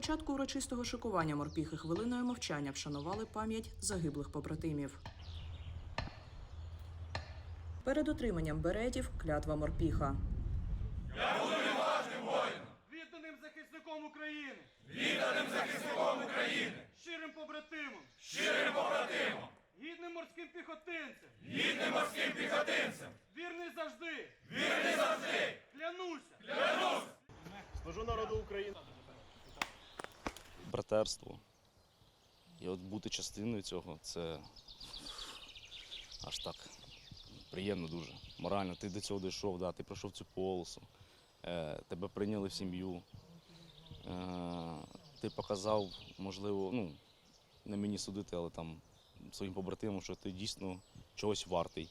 початку урочистого шикування морпіхи хвилиною мовчання вшанували пам'ять загиблих побратимів. Перед отриманням беретів клятва морпіха. Відданим захисником України! Відданим захисником України! Щирим побратимом! Щирим побратимом! Гідним морським піхотинцем! Гідним братерство. І от бути частиною цього це аж так приємно дуже. Морально, ти до цього дійшов, да, ти пройшов цю полосу, е, тебе прийняли в сім'ю. Е, ти показав, можливо, ну, не мені судити, але там своїм побратимам, що ти дійсно чогось вартий.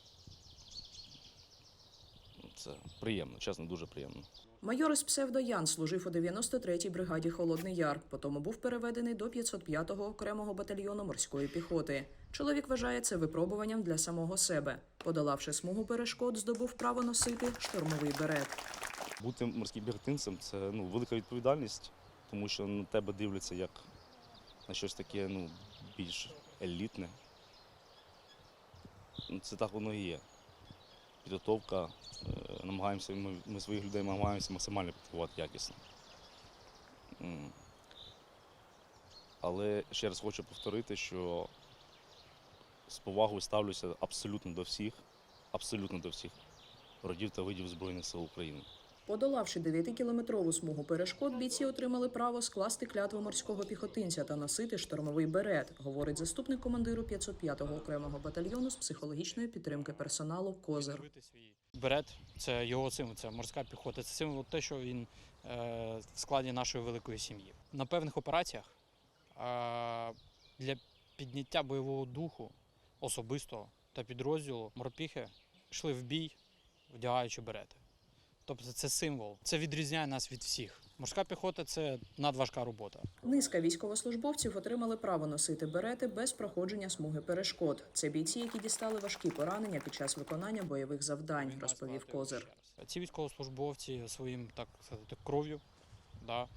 Це приємно, чесно, дуже приємно. Майор із псевдо Ян служив у 93-й бригаді Холодний Яр. Потім був переведений до 505-го окремого батальйону морської піхоти. Чоловік вважає це випробуванням для самого себе. Подолавши смугу перешкод, здобув право носити штурмовий берет. Бути морським піхотинцем це ну, велика відповідальність, тому що на тебе дивляться як на щось таке ну, більш елітне. Ну, Це так воно і є. Підготовка, е, намагаємося, ми, ми своїх людей намагаємося максимально підготувати якісно. Але ще раз хочу повторити, що з повагою ставлюся абсолютно до всіх, абсолютно до всіх родів та видів Збройних сил України. Подолавши 9-кілометрову смугу перешкод, бійці отримали право скласти клятву морського піхотинця та носити штурмовий берет, говорить заступник командиру 505-го окремого батальйону з психологічної підтримки персоналу Козир. Берет це його символ, це морська піхота. Це символ те, що він е, в складі нашої великої сім'ї. На певних операціях е, для підняття бойового духу особистого та підрозділу морпіхи йшли в бій, вдягаючи берети. Тобто це символ, це відрізняє нас від всіх. Морська піхота це надважка робота. Низка військовослужбовців отримали право носити берети без проходження смуги перешкод. Це бійці, які дістали важкі поранення під час виконання бойових завдань, розповів Козир. Ці військовослужбовці своїм так сказати кров'ю, да,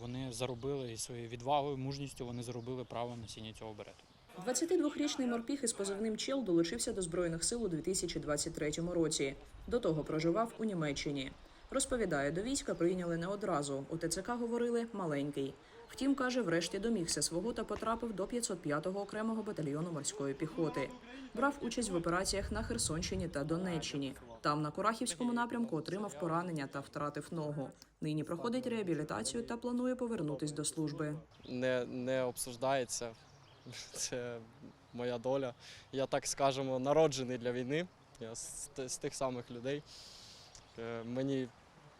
вони заробили і своєю відвагою, мужністю вони заробили право носіння цього берету. 22-річний морпіх із позивним Чел долучився до збройних сил у 2023 році. До того проживав у Німеччині. Розповідає, до війська прийняли не одразу. У ТЦК говорили маленький. Втім, каже, врешті домігся свого та потрапив до 505-го окремого батальйону морської піхоти. Брав участь в операціях на Херсонщині та Донеччині. Там на Курахівському напрямку отримав поранення та втратив ногу. Нині проходить реабілітацію та планує повернутись до служби. не, не обсуждається. Це моя доля. Я так скажемо, народжений для війни. Я з, з тих самих людей. Е, Мені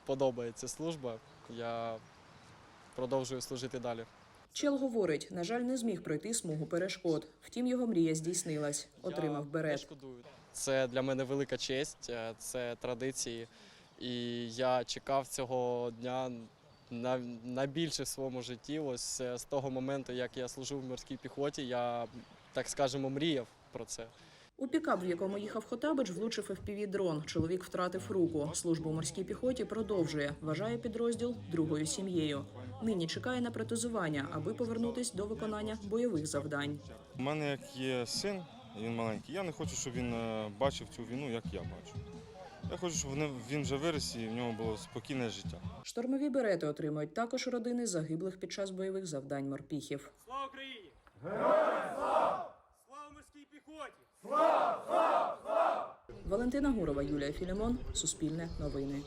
подобається служба. Я продовжую служити далі. Чел говорить, на жаль, не зміг пройти смугу перешкод. Втім, його мрія здійснилась. Отримав Я берет. шкодую. Це для мене велика честь, е, це традиції. І я чекав цього дня на- найбільше в своєму житті. Ось е, з того моменту, як я служив в морській піхоті, я так скажемо мріяв про це. У пікап, в якому їхав Хотабич, влучив fpv дрон. Чоловік втратив руку. Службу в морській піхоті продовжує. Вважає підрозділ другою сім'єю. Нині чекає на протезування, аби повернутись до виконання бойових завдань. У мене як є син, він маленький. Я не хочу, щоб він е, бачив цю війну, як я бачу. Я хочу, щоб вони- він вже виріс і в нього було спокійне життя. Штурмові берети отримують також родини загиблих під час бойових завдань морпіхів. Слава Україні! Героям слава! Слава морській піхоті! Валентина Гурова, Юлія Філімон, Суспільне новини.